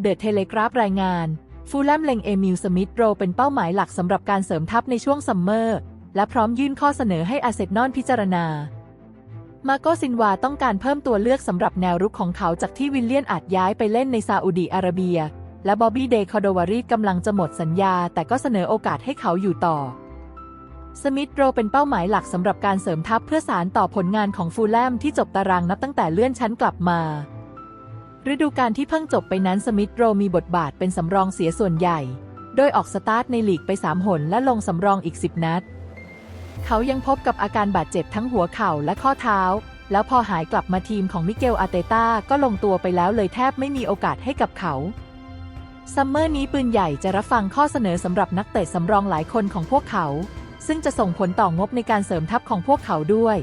เดอะเทเลกราฟรายงาน ฟูลแลมเล็งเอมิลสมิธโรเป็นเป้าหมายหลักสำหรับการเสริมทัพในช่วงซัมเมอร์ และพร้อมยื่นข้อเสนอให้อาเซนอนพิจารณา มาโกซินวาต้องการเพิ่มตัวเลือกสำหรับแนวรุกของเขาจากที่วิลเลียนอาจย้ายไปเล่นในซาอุดีอาระเบีย และบอบบี้เดคอโดวารีกำลังจะหมดสัญญา แต่ก็เสนอโอกาสให้เขาอยู่ต่อสมิธโรเป็นเป้าหมายหลักสำหรับการเสริมทัพเพื่อสารต่อผลงานของฟูลแลมที่จบตารางนับตั้งแต่เลื่อนชั้นกลับมา ฤดูกาลที่เพิ่งจบไปนั้นสมิธโรมีบทบาทเป็นสำรองเสียส่วนใหญ่ โดยออกสตาร์ทในลีกไป 3 หนและลงสำรองอีก 10 นัด เขายังพบกับอาการบาดเจ็บทั้งหัวเข่าและข้อเท้า แล้วพอหายกลับมาทีมของมิเกลอาเตต้าก็ลงตัวไปแล้วเลยแทบไม่มีโอกาสให้กับเขา ซัมเมอร์นี้ปืนใหญ่จะรับฟังข้อเสนอสำหรับนักเตะสำรองหลายคนของพวกเขา ซึ่งจะส่งผลต่องบในการเสริมทัพของพวกเขาด้วย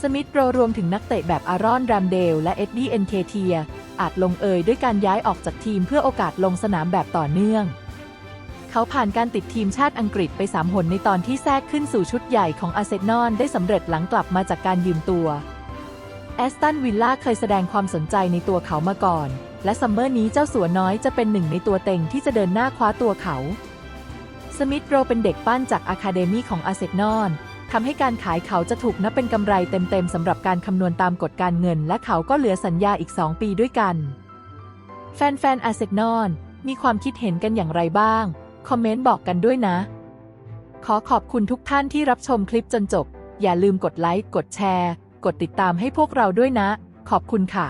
สมิธโรรวมถึงนักเตะแบบอารอนแรมเดล และเอ็ดดี้เอนเคเทีย อาจลงเอยด้วยการย้ายออกจากทีมเพื่อโอกาสลงสนามแบบต่อเนื่อง เขาผ่านการติดทีมชาติอังกฤษไปสามหนในตอนที่แทรกขึ้นสู่ชุดใหญ่ของอาร์เซนอลได้สำเร็จหลังกลับมาจากการยืมตัวแอสตันวิลล่าเคยแสดงความสนใจในตัวเขามาก่อน และซัมเมอร์นี้เจ้าสัวน้อยจะเป็นหนึ่งในตัวเต็งที่จะเดินหน้าคว้าตัวเขา สมิธโรเป็นเด็กปั้นจากอะคาเดมีของอาร์เซนอล ทำให้การขายเขาจะถูกนับเป็นกำไรเต็มๆสำหรับการคำนวณตามกฎการเงิน และเขาก็เหลือสัญญาอีก 2 ปีด้วยกัน แฟนๆอาร์เซนอลมีความคิดเห็นกันอย่างไรบ้าง คอมเมนต์บอกกันด้วยนะ ขอขอบคุณทุกท่านที่รับชมคลิปจนจบ อย่าลืมกดไลค์ กดแชร์ กดติดตามให้พวกเราด้วยนะ ขอบคุณค่ะ